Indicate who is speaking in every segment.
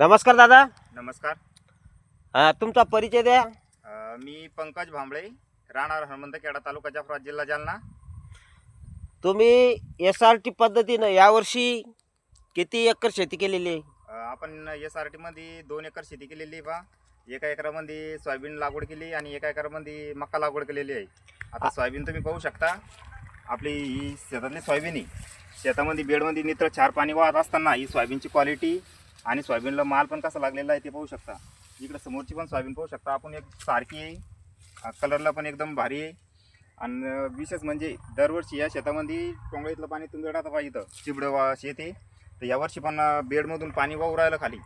Speaker 1: नमस्कार दादा.
Speaker 2: नमस्कार.
Speaker 1: तुमचा परिचय द्या.
Speaker 2: अ, मी पंकज भांबळे राहणार हनुमंतखेडा तालुका जाफराबाद जिल्हा जालना.
Speaker 1: तुम्ही एस आर टी पद्धतीनं यावर्षी किती एकर शेती केलेली आहे?
Speaker 2: अ, आपण एस आर टीमध्ये दोन एकर शेती केलेली आहे बा. एका एकरामध्ये सोयाबीन लागवड केली आणि एका एकरामध्ये मका लागवड केलेली आहे. आता सोयाबीन तुम्ही पाहू शकता. आपली ही शेतातली सोयाबीन आहे. शेतामध्ये बेडमध्ये नित्र चार पाणी वाहत असताना ही सोयाबीनची क्वालिटी आणि सोयाबीनला माल पण कसा लागलेला आहे ते पाहू शकता. इकडं समोरची पण सोयाबीन पाहू शकता. आपण एक सारखी आहे. कलरला पण एकदम भारी आहे. आणि विशेष म्हणजे दरवर्षी या शेतामध्ये टोंगळीतलं पाणी तुम्ही पाहिजे इथं. चिबडं वा शेत आहे. तर यावर्षी पण बेडमधून पाणी वाहू राहिलं खाली.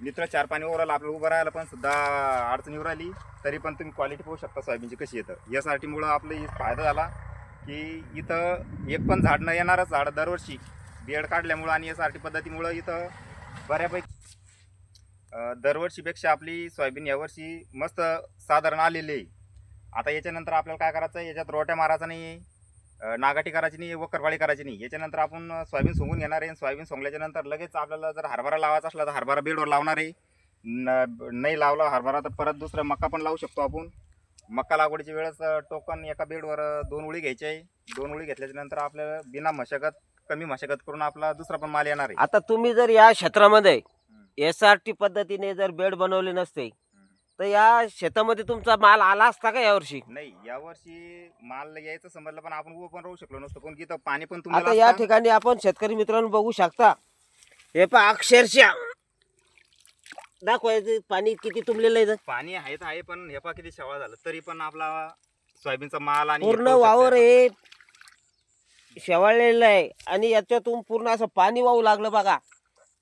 Speaker 2: मित्र चार पाणी वाहू राहिलं. आपल्याला उभं राहायला पण सुद्धा अडचणी राहिली. तरी पण तुम्ही क्वालिटी पाहू शकता सोयाबीनची कशी येतं यासाठीमुळं आपलं फायदा झाला की इथं एक पण झाड न येणारच झाड दरवर्षी बेड काढल्यामुळं आणि एस आर टी पद्धतीमुळं इथं बऱ्यापैकी दरवर्षीपेक्षा आपली सोयाबीन यावर्षी मस्त साधारण आलेली आहे. आता याच्यानंतर आपल्याला काय करायचं आहे याच्यात रोट्या मारायचा नाही नागाटी करायची नाही वकरवाळी करायची नाही. याच्यानंतर आपण सोयाबीन सोंगून घेणार आहे सोयाबीन सोंगल्याच्या नंतर लगेच आपल्याला जर हरभरा लावायचा असला तर हरभरा बेडवर लावणार आहे. न नाही लावला हरभरा तर परत दुसरा मका पण लावू शकतो आपण. मका लागवडीच्या वेळेस टोकन एका बेडवर दोन उळी घ्यायची आहे. दोन उळी घेतल्याच्या नंतर आपल्याला बिना मशागत कमी मशागत करून आपला दुसरा पण माल येणार आहे
Speaker 1: आता तुम्ही जर या क्षेत्रामध्ये एस आर टी पद्धतीने जर बेड बनवले नसते तर या शेतामध्ये तुमचा माल आला असता का यावर्षी
Speaker 2: नाही यावर्षी माल यायचं समजलं पण आपण उभं पण राहू शकलो नसतो पण की इथं पाणी पण
Speaker 1: आता
Speaker 2: तुम्हाला
Speaker 1: या
Speaker 2: असतं.
Speaker 1: ठिकाणी आपण शेतकरी मित्रांनो बघू शकता हे पहा अक्षरशः दाखवायचं पाणी किती तुंबलेलं आहे इथं.
Speaker 2: पाणी आहे तर आहे पण हे पा किती शेवाळ झालं तरी पण आपला सोयाबीनचा माल आणि हे
Speaker 1: पूर्ण
Speaker 2: पाहू शकता
Speaker 1: वावर
Speaker 2: आपण.
Speaker 1: हे शेवाळलेलं आहे. आणि याच्यातून पूर्ण असं पाणी वाहू लागलं बघा.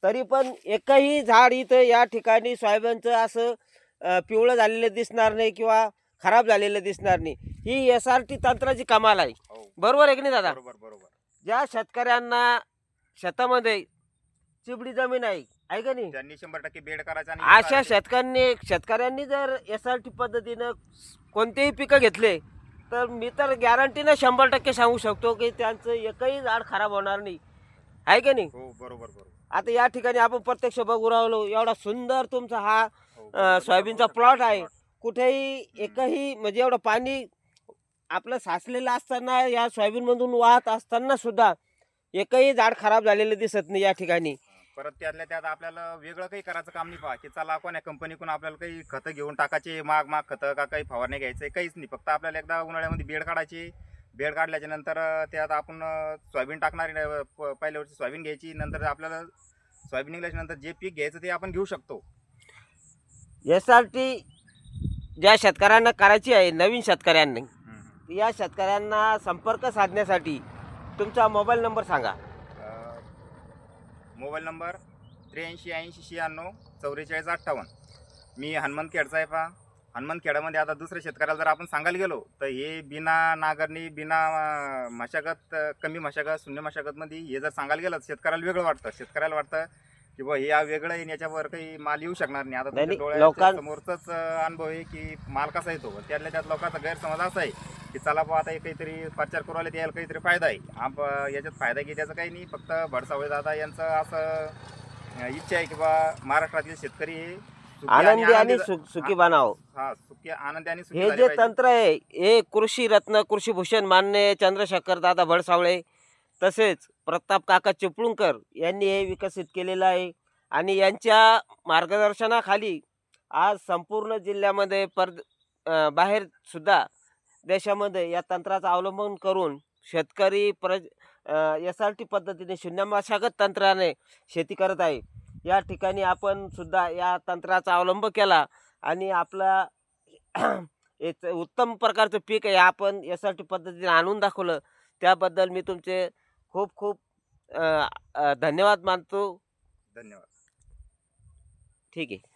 Speaker 1: तरी पण एकही झाड इथं या ठिकाणी सोयाबीनचं असं पिवळं झालेलं दिसणार नाही किंवा खराब झालेलं दिसणार नाही. ही एस आर टी तंत्राची कमाल आहे.
Speaker 2: हो,
Speaker 1: बरोबर आहे की नाही दादा?
Speaker 2: बरोबर बरोबर.
Speaker 1: ज्या शेतकऱ्यांना शेतामध्ये चिबडी जमीन आहे आहे का नाही?
Speaker 2: त्यांनी शंभर टक्के बेड करायचा आणि
Speaker 1: अशा. शेतकऱ्यांनी शेतकऱ्यांनी जर एस आर टी पद्धतीनं कोणतेही पिकं घेतले तर मी तर गॅरंटीनं शंभर टक्के सांगू शकतो की त्यांचं एकही झाड खराब होणार नाही. आहे का नाही?
Speaker 2: हो बरोबर बरोबर.
Speaker 1: आता या ठिकाणी आपण प्रत्यक्ष बघू राहिलो एवढा सुंदर तुमचा हा
Speaker 2: हो,
Speaker 1: अं. सोयाबीनचा. प्लॉट आहे. कुठेही एकही म्हणजे एवढं पाणी आपलं साचलेलं असताना या सोयाबीनमधून वाहत असताना सुद्धा एकही झाड खराब झालेलं दिसत नाही या ठिकाणी.
Speaker 2: परत त्यातल्या त्यात आपल्याला वेगळं काही करायचं काम नाही पहा. की चला कोण्या कंपनीकडून आपल्याला काही खतं घेऊन टाकायचे माग माग खतं का काही फवारणी घ्यायचे काहीच नाही. फक्त आपल्याला एकदा उन्हाळ्यामध्ये बेड काढायची. बेड काढल्याच्या नंतर त्यात आपण सोयाबीन टाकणार पहिल्या वर्षी सोयाबीन घ्यायची. नंतर आपल्याला सोयाबीन निघल्याच्या नंतर जे पीक घ्यायचं ते आपण घेऊ शकतो.
Speaker 1: एस आर टी ज्या शेतकऱ्यांना करायची आहे नवीन शेतकऱ्यांनी या शेतकऱ्यांना संपर्क साधण्यासाठी तुमचा मोबाईल नंबर सांगा.
Speaker 2: मोबाईल नंबर त्र्याऐंशी ऐंशी शहाण्णव चौवेचाळीस अठ्ठावन्न. मी हनुमंत खेडचा आहे पहा हनुमंत खेडामध्ये आता दुसऱ्या शेतकऱ्याला जर आपण सांगायला गेलो तर हे बिना नागरणी बिना मशागत कमी मशागत शून्य मशागतमध्ये हे जर सांगायला गेलं तर शेतकऱ्याला वेगळं वाटतं. शेतकऱ्याला वाटतं की बुवा हे या वेगळं आहे याच्यावर काही माल येऊ शकणार नाही. आता
Speaker 1: नाही,
Speaker 2: तुमच्या
Speaker 1: नाही,
Speaker 2: डोळ्याच्या
Speaker 1: लोकां-
Speaker 2: समोरचाच अ, अनुभव आहे की माल कसा येतो. त्यातल्या त्यात लोकांचा गैरसमज असा आहे की चला बुवा आता हे काहीतरी प्रचार करू आले त्याला काहीतरी फायदा आहे. आप याच्यात फायदा की त्याचा काही नाही फक्त भडसावळे दादा यांचं असं अं, इच्छा आहे की बा महाराष्ट्रातील शेतकरी हे सुखी
Speaker 1: आनंदी आणि
Speaker 2: आनंदी-
Speaker 1: सु- सुखी बनाव.
Speaker 2: हा सुखी आनंदी आणि सुखी
Speaker 1: हे
Speaker 2: झाले
Speaker 1: जे
Speaker 2: पाहिजे.
Speaker 1: तंत्र आहे हे कृषी रत्न कृषी भूषण मान्य चंद्रशेखर दादा भडसावळे तसेच प्रताप काका चिपळूणकर यांनी हे विकसित केलेलं आहे. आणि यांच्या मार्गदर्शनाखाली आज संपूर्ण जिल्ह्यामध्ये पर बाहेरसुद्धा देशामध्ये या तंत्राचा अवलंबन करून शेतकरी प्र एस आर टी पद्धतीने शून्य मशागत तंत्राने शेती करत आहे. या ठिकाणी आपण सुद्धा या तंत्राचा अवलंब केला आणि आपला एक उत्तम प्रकारचं पीक आहे आपण एस आर टी पद्धतीने आणून दाखवलं. त्याबद्दल मी तुमचे खूप खूप धन्यवाद मानतो.
Speaker 2: धन्यवाद.
Speaker 1: ठीक आहे.